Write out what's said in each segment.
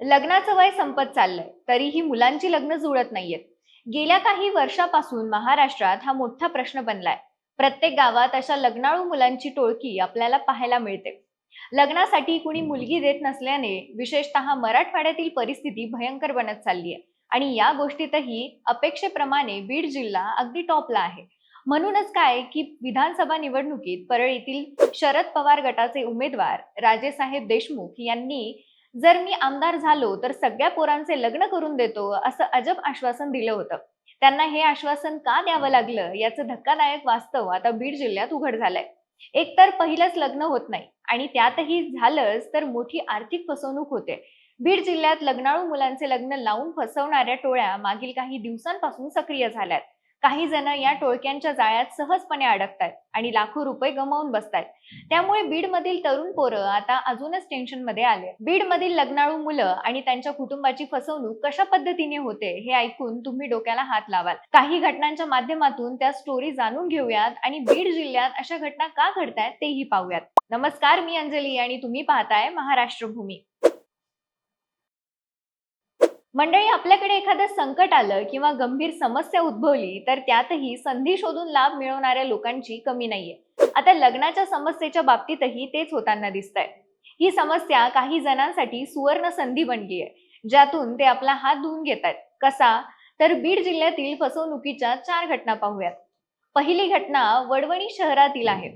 लग्नाचं वय संपत चाललंय. तरीही मुलांची लग्न जुळत नाहीयेत. गेल्या काही वर्षापासून महाराष्ट्रात हा मोठा प्रश्न बनलाय. प्रत्येक गावात अशा लग्नाळू मुलांची टोळकी आपल्याला पाहायला मिळते. लग्नासाठी कुणी मुलगी देत नसल्याने विशेषतः मराठवाड्यातील परिस्थिती भयंकर बनत चालली आहे आणि या गोष्टीतही अपेक्षेप्रमाणे बीड जिल्हा अगदी टॉपला आहे. म्हणूनच काय की विधानसभा निवडणुकीत परळीतील शरद पवार गटाचे उमेदवार राजेसाहेब देशमुख यांनी जर मी आमदार झालो तर सगळ्या पोरांचे लग्न करून देतो असं अजब आश्वासन दिलं होतं. त्यांना हे आश्वासन का द्यावं लागलं? याचं धक्कादायक वास्तव आता बीड जिल्ह्यात उघड झालंय. एकतर पहिलंच लग्न होत नाही आणि त्यातही झालंच तर मोठी आर्थिक फसवणूक होते. बीड जिल्ह्यात लग्नाळू मुलांचे लग्न लावून फसवणाऱ्या टोळ्या मागील काही दिवसांपासून सक्रिय झाल्यात. काही जण या टोळक्यांच्या जाळ्यात सहजपणे अडकतायत आणि लाखो रुपये गमावून बसतायत त्यामुळे बीड मधील तरुण पोरं आता अजूनच टेन्शनमध्ये आले. बीड मधील लग्नाळू मुलं आणि त्यांच्या कुटुंबाची फसवणूक कशा पद्धतीने होते हे ऐकून तुम्ही डोक्याला हात लावाल. काही घटनांच्या माध्यमातून त्या स्टोरी जाणून घेऊयात आणि बीड जिल्ह्यात अशा घटना का घडतायत तेही पाहूयात. नमस्कार मी अंजली आणि तुम्ही पाहताय महाराष्ट्र भूमी मंडळी आपल्याकडे एखादं संकट आलं किंवा गंभीर समस्या उद्भवली तर त्यातही संधी शोधून लाभ मिळवणाऱ्या लोकांची कमी नाहीये. आता लग्नाच्या समस्येच्या बाबतीतही तेच होताना दिसतंय. ही समस्या काही जणांसाठी सुवर्ण संधी बनली आहे ज्यातून ते आपला हात धुवून घेतात कसा? तर बीड जिल्ह्यातील फसवणुकीच्या चार घटना पाहूयात. पहिली घटना वडवणी शहरातील आहे.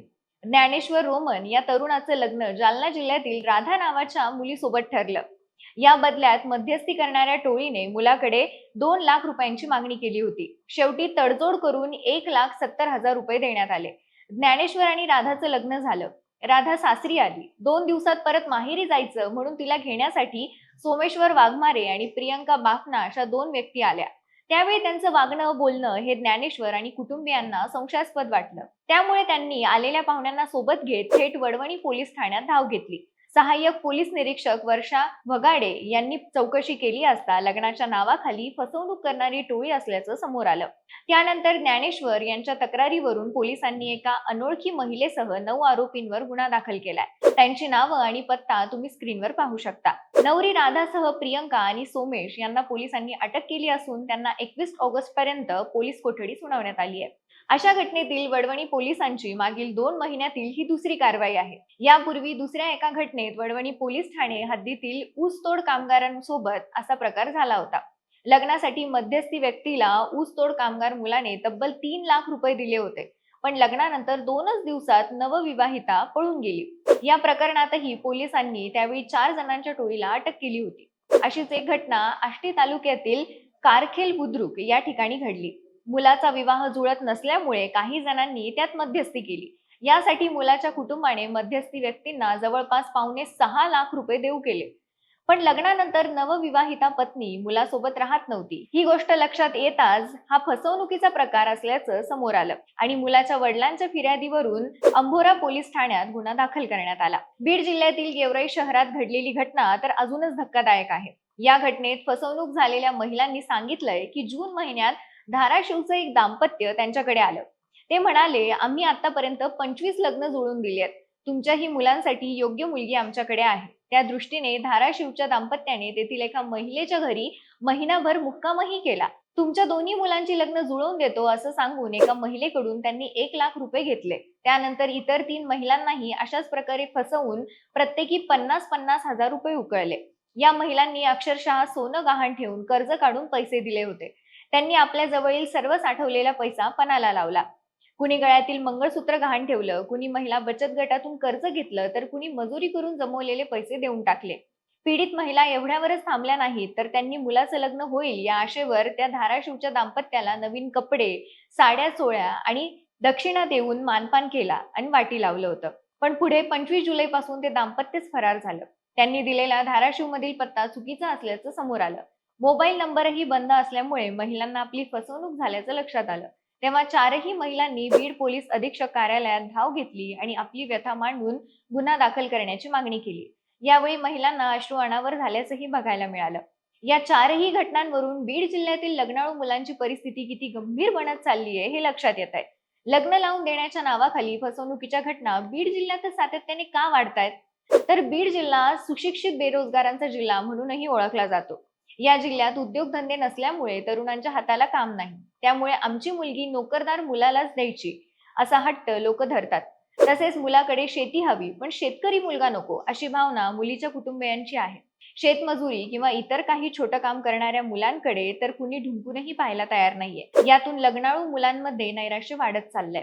ज्ञानेश्वर रोमन या तरुणाचं लग्न जालना जिल्ह्यातील राधा नावाच्या मुलीसोबत ठरलं. या बदल्यात मध्यस्थी करणाऱ्या टोळीने मुलाकडे दोन लाख रुपयांची मागणी केली होती. शेवटी तडजोड करून एक लाख सत्तर हजार रुपये देण्यात आले. ज्ञानेश्वर आणि राधाचं लग्न झालं. राधा सासरी आली. दोन दिवसात परत माहेरी जायचं म्हणून तिला घेण्यासाठी सोमेश्वर वाघमारे आणि प्रियंका बाफना अशा दोन व्यक्ती आल्या. त्यावेळी त्यांचं वागणं बोलणं हे ज्ञानेश्वर आणि कुटुंबियांना संशयास्पद वाटलं. त्यामुळे त्यांनी आलेल्या पाहुण्यांना सोबत घेत थेट वडवणी पोलीस ठाण्यात धाव घेतली. सहाय्यक पोलीस निरीक्षक वर्षा वगाडे यांनी चौकशी केली असता लग्नाच्या नावाखाली फसवणूक करणारी टोळी असल्याचं समोर आलं. त्यानंतर ज्ञानेश्वर यांच्या तक्रारीवरून पोलिसांनी एका अनोळखी महिलेसह नऊ आरोपींवर गुन्हा दाखल केलाय. त्यांची नावं आणि पत्ता तुम्ही स्क्रीनवर पाहू शकता. नवरी राधासह प्रियंका आणि सोमेश यांना पोलिसांनी अटक केली असून त्यांना एकवीस ऑगस्ट पर्यंत पोलीस कोठडी सुनावण्यात आली आहे. अशा घटनेतील वडवणी पोलिसांची मागील दोन महिन्यातील ही दुसरी कारवाई आहे. यापूर्वी दुसऱ्या एका घटनेत वडवणी पोलीस ठाणे हद्दीतील ऊसतोड कामगारांसोबत असा प्रकार झाला होता. लग्नासाठी मध्यस्थी व्यक्तीला ऊसतोड कामगार मुलाने तब्बल तीन लाख रुपये दिले होते. पण लग्नानंतर दोनच दिवसात नवविवाहिता पळून गेली. या प्रकरणातही पोलिसांनी त्यावेळी चार जणांच्या टोळीला अटक केली होती. अशीच एक घटना आष्टी तालुक्यातील कारखेल बुद्रुक या ठिकाणी घडली. मुलाचा विवाह जुळत नसल्यामुळे काही जणांनी त्यात मध्यस्थी केली. यासाठी मुलाच्या कुटुंबाने मध्यस्थी व्यक्तींना जवळपास पावणे सहा लाख रुपये देऊ केले. पण लग्नानंतर नवविवाहिता पत्नी मुलासोबत राहत नव्हती. ही गोष्ट लक्षात येताच हा फसवणुकीचा प्रकार असल्याचं समोर आलं आणि मुलाच्या वडिलांच्या फिर्यादीवरून अंभोरा पोलीस ठाण्यात गुन्हा दाखल करण्यात आला. बीड जिल्ह्यातील गेवराई शहरात घडलेली घटना तर अजूनच धक्कादायक आहे. या घटनेत फसवणूक झालेल्या महिलांनी सांगितलंय की जून महिन्यात धाराशिवचं एक दाम्पत्य त्यांच्याकडे आलं. ते म्हणाले आम्ही आतापर्यंत पंचवीस लग्न जुळून दिली आहेत. तुमच्याही मुलांसाठी योग्य मुलगी आमच्याकडे आहे. त्या दृष्टीने धाराशिवच्या दाम्पत्याने तेथील एका महिलेच्या घरी महिनाभर मुक्कामही केला. तुमच्या दोन्ही मुलांची लग्न जुळवून देतो असं सांगून एका महिलेकडून त्यांनी एक लाख रुपये घेतले. त्यानंतर इतर तीन महिलांनाही अशाच प्रकारे फसवून प्रत्येकी पन्नास पन्नास हजार रुपये उकळले. या महिलांनी अक्षरशः सोनं गहाण ठेवून कर्ज काढून पैसे दिले होते. त्यांनी आपल्या जवळील सर्व साठवलेला पैसा पणाला लावला. कुणी गळ्यातील मंगळसूत्र गहाण ठेवलं कुणी महिला बचत गटातून कर्ज घेतलं तर कुणी मजुरी करून जमवलेले पैसे देऊन टाकले. पीडित महिला एवढ्यावरच थांबल्या नाहीत तर त्यांनी मुलाचं लग्न होईल या आशेवर त्या धाराशिवच्या दाम्पत्याला नवीन कपडे साड्या चोळ्या आणि दक्षिणा देऊन मानपान केला आणि वाटी लावलं होतं. पण पुढे पंचवीस जुलै पासून ते दाम्पत्यच फरार झालं. त्यांनी दिलेला धाराशिव मधील पत्ता चुकीचा असल्याचं समोर आलं. मोबाईल नंबरही बंद असल्यामुळे महिलांना आपली फसवणूक झाल्याचं लक्षात आलं. तेव्हा चारही महिलांनी बीड पोलीस अधीक्षक कार्यालयात धाव घेतली आणि आपली व्यथा मांडून गुन्हा दाखल करण्याची मागणी केली. यावेळी महिलांना अश्रू अनावर झाल्याचंही बघायला मिळालं. या चारही घटनांवरून बीड जिल्ह्यातील लग्नाळू मुलांची परिस्थिती किती गंभीर बनत चालली आहे हे लक्षात येत आहे. लग्न लावून देण्याच्या नावाखाली फसवणुकीच्या घटना बीड जिल्ह्यात सातत्याने का वाढतायत? तर बीड जिल्हा सुशिक्षित बेरोजगारांचा जिल्हा म्हणूनही ओळखला जातो. या जिल्ह्यात उद्योगधंदे नसल्यामुळे तरुणांच्या हाताला काम नाही. त्यामुळे आमची मुलगी नोकरदार मुलालाच द्यायची असा हट्ट लोक धरतात. तसेच मुलाकडे शेती हवी पण शेतकरी मुलगा नको अशी भावना मुलीच्या कुटुंबियांची आहे. शेतमजुरी किंवा इतर काही छोटं काम करणाऱ्या मुलांकडे तर कुणी ढुंकूनही पाहायला तयार नाहीये. यातून लग्नाळू मुलांमध्ये नैराश्य वाढत चाललंय.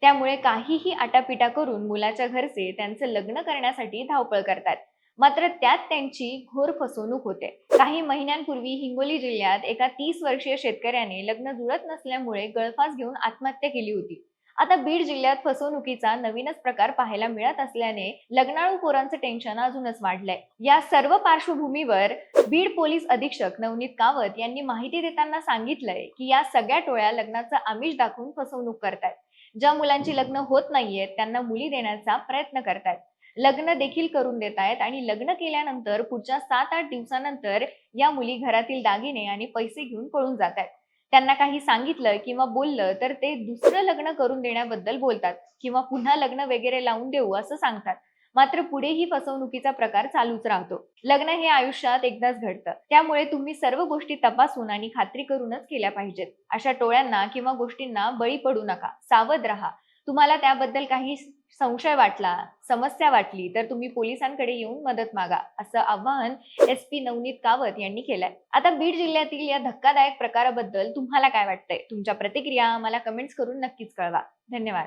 त्यामुळे काहीही आटापिटा करून मुलाच्या घरचे त्यांचं लग्न करण्यासाठी धावपळ करतात. मात्र त्यात त्यांची घोर फसवणूक होते. काही महिन्यांपूर्वी हिंगोली जिल्ह्यात एका तीस वर्षीय शेतकऱ्याने लग्न जुळत नसल्यामुळे गळफास घेऊन आत्महत्या केली होती. आता बीड जिल्ह्यात फसवणुकीचा नवीनच प्रकार पाहायला मिळत असल्याने लग्नाळू पोरांचं टेन्शन अजूनच वाढलंय. या सर्व पार्श्वभूमीवर बीड पोलीस अधीक्षक नवनीत कावत यांनी माहिती देताना सांगितलंय की या सगळ्या टोळ्या लग्नाचं आमिष दाखवून फसवणूक करतायत. ज्या मुलांची लग्न होत नाहीयेत त्यांना मुली देण्याचा प्रयत्न करतायत. लग्न देखील करून देत आहेत. आणि लग्न केल्यानंतर पुढच्या सात आठ दिवसानंतर या मुली घरातील दागिने आणि पैसे घेऊन पळून जात आहेत. त्यांना काही सांगितलं किंवा बोललं तर ते दुसरं लग्न करून देण्याबद्दल बोलतात किंवा पुन्हा लग्न वगैरे लावून देऊ असं सांगतात. मात्र पुढेही फसवणुकीचा प्रकार चालूच राहतो. लग्न हे आयुष्यात एकदाच घडतं. त्यामुळे तुम्ही सर्व गोष्टी तपासून आणि खात्री करूनच केल्या पाहिजेत. अशा टोळ्यांना किंवा गोष्टींना बळी पडू नका. सावध राहा. तुम्हाला त्याबद्दल काही संशय वाटला समस्या वाटली तर तुम्ही पोलिसांकडे येऊन मदत मागा असं आवाहन एस पी नवनीत कावत यांनी केलंय. आता बीड जिल्ह्यातील या धक्कादायक प्रकाराबद्दल तुम्हाला काय वाटतंय? तुमच्या प्रतिक्रिया मला कमेंट्स करून नक्कीच कळवा. धन्यवाद.